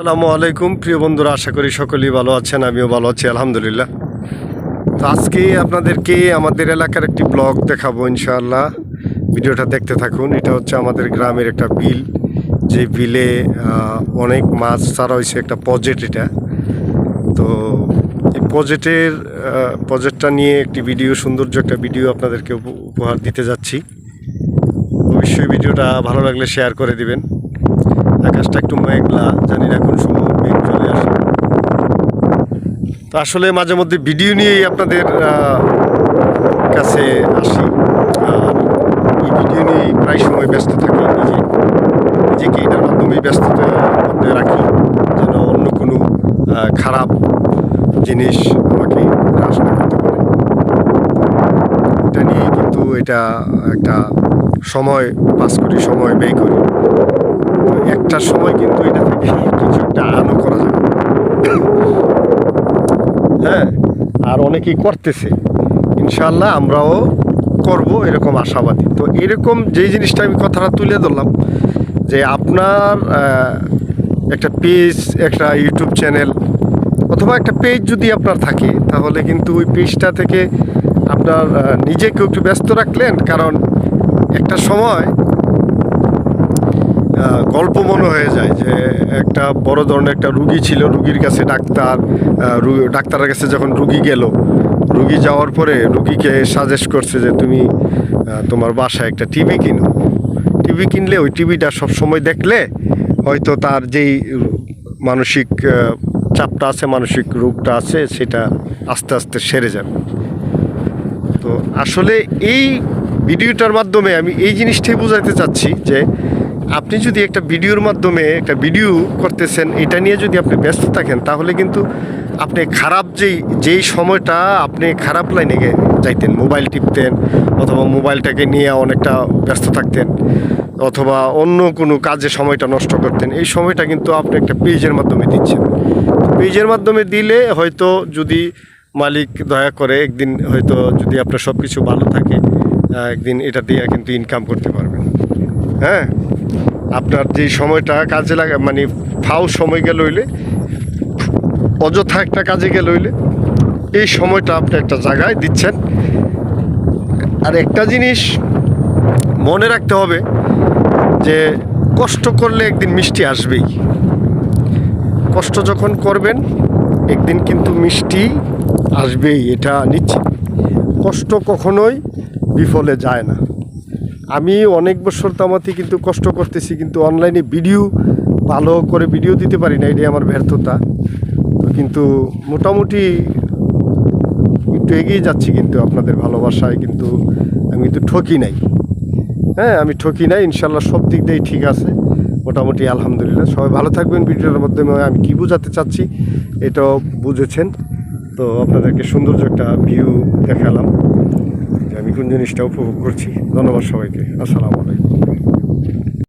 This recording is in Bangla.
আসসালামু আলাইকুম, প্রিয় বন্ধুরা, আশা করি সকলেই ভালো আছেন, আমিও ভালো আছি, আলহামদুলিল্লাহ। তো আজকে আপনাদেরকে আমাদের এলাকার একটি ব্লগ দেখাবো ইনশাআল্লাহ। ভিডিওটা দেখতে থাকুন, এটা হচ্ছে আমাদের গ্রামের একটা বিল। যে বিলে অনেক মাছ ছাড়া হয়েছে, একটা প্রজেক্ট এটা। তো এই প্রজেক্টের প্রজেক্টটা নিয়ে একটি ভিডিও, সৌন্দর্য একটা ভিডিও আপনাদেরকে উপ- উপহার দিতে যাচ্ছি। অবশ্যই ভিডিওটা ভালো লাগলে শেয়ার করে দিবেন। আকাশটা একটু মেঘলা, জানি না কোন সময় মেঘ চলে আসে। তো আসলে মাঝে মধ্যে ভিডিও নিয়েই আপনাদের কাছে আসি। এই ভিডিও নিয়েই প্রায় সময় ব্যস্ত থাকি, নিজে, নিজেকে এটার মাধ্যমেই ব্যস্ততার মধ্যে রাখি, যেন অন্য কোনো খারাপ জিনিস আমাকে গ্রাস না করতে পারে। এটা নিয়ে কিন্তু এটা একটা সময় পাস করি, সময় ব্যয় করি। একটা সময় কিন্তু এটা থেকে কিছু একটা আনও করা যাবে হ্যাঁ আর অনেকেই করতেছে। ইনশাল্লাহ আমরাও করব এরকম আশাবাদী। তো এরকম যেই জিনিসটা আমি কথাটা তুলে ধরলাম, যে আপনার একটা পেজ, একটা ইউটিউব চ্যানেল, অথবা একটা পেজ যদি আপনার থাকে, তাহলে কিন্তু ওই পেজটা থেকে আপনার নিজেকে একটু ব্যস্ত রাখলেন। কারণ একটা সময় গল্প মনে হয়ে যায় যে একটা বড় ধরনের একটা রুগী ছিল, রুগীর কাছে ডাক্তার ডাক্তারের কাছে যখন রুগী গেল, রুগী যাওয়ার পরে রুগীকে সাজেস্ট করছে যে তুমি তোমার বাসায় একটা টিভি কিনো। টিভি কিনলে ওই টিভিটা সব সময় দেখলে হয়তো তার যেই মানসিক চাপটা আছে, মানসিক রোগটা আছে, সেটা আস্তে আস্তে সেরে যাবে। তো আসলে এই ভিডিওটার মাধ্যমে আমি এই জিনিসটাই বোঝাতে চাচ্ছি যে আপনি যদি একটা ভিডিওর মাধ্যমে একটা ভিডিও করতেছেন, এটা নিয়ে যদি আপনি ব্যস্ত থাকেন, তাহলে কিন্তু আপনি খারাপ যেই যেই সময়টা আপনি খারাপ লাইনে যাইতেন, মোবাইল টিপতেন, অথবা মোবাইলটাকে নিয়ে অনেকটা ব্যস্ত থাকতেন, অথবা অন্য কোনো কাজে সময়টা নষ্ট করতেন, এই সময়টা কিন্তু আপনি একটা পেজের মাধ্যমে দিচ্ছেন। পেজের মাধ্যমে দিলে হয়তো যদি মালিক দয়া করে একদিন হয়তো যদি আপনার সব কিছু ভালো থাকে একদিন এটা দিয়ে কিন্তু ইনকাম করতে পারবেন হ্যাঁ? আপনার যে সময়টা কাজে লাগা মানে ফাও সময় গেল হইলে, অযথা একটা কাজে গেল হইলে, এই সময়টা আপনি একটা জায়গায় দিচ্ছেন। আর একটা জিনিস মনে রাখতে হবে যে কষ্ট করলে একদিন মিষ্টি আসবেই। কষ্ট যখন করবেন, একদিন কিন্তু মিষ্টি আসবেই, এটা নিশ্চিত। কষ্ট কখনোই বিফলে যায় না। আমি অনেক বছর তো তামাতে কিন্তু কষ্ট করতেছি, কিন্তু অনলাইনে ভিডিও ভালো করে ভিডিও দিতে পারি না, এটাই আমার ব্যর্থতা। তো কিন্তু মোটামুটি একটু এগিয়ে যাচ্ছি কিন্তু আপনাদের ভালোবাসায়, কিন্তু আমি কিন্তু ঠকি নাই। হ্যাঁ আমি ঠকি নাই ইনশাল্লাহ সব দিক দিয়েই ঠিক আছে। মোটামুটি আলহামদুলিল্লাহ, সবাই ভালো থাকবেন ভিডিওর মাধ্যমে, আমি কি বোঝাতে চাচ্ছি এটাও বুঝেছেন। তো আপনাদেরকে সৌন্দর্য একটা ভিউ দেখালাম। কোন জিনিসটা উপভোগ করছি। ধন্যবাদ সবাইকে। আসসালামু আলাইকুম।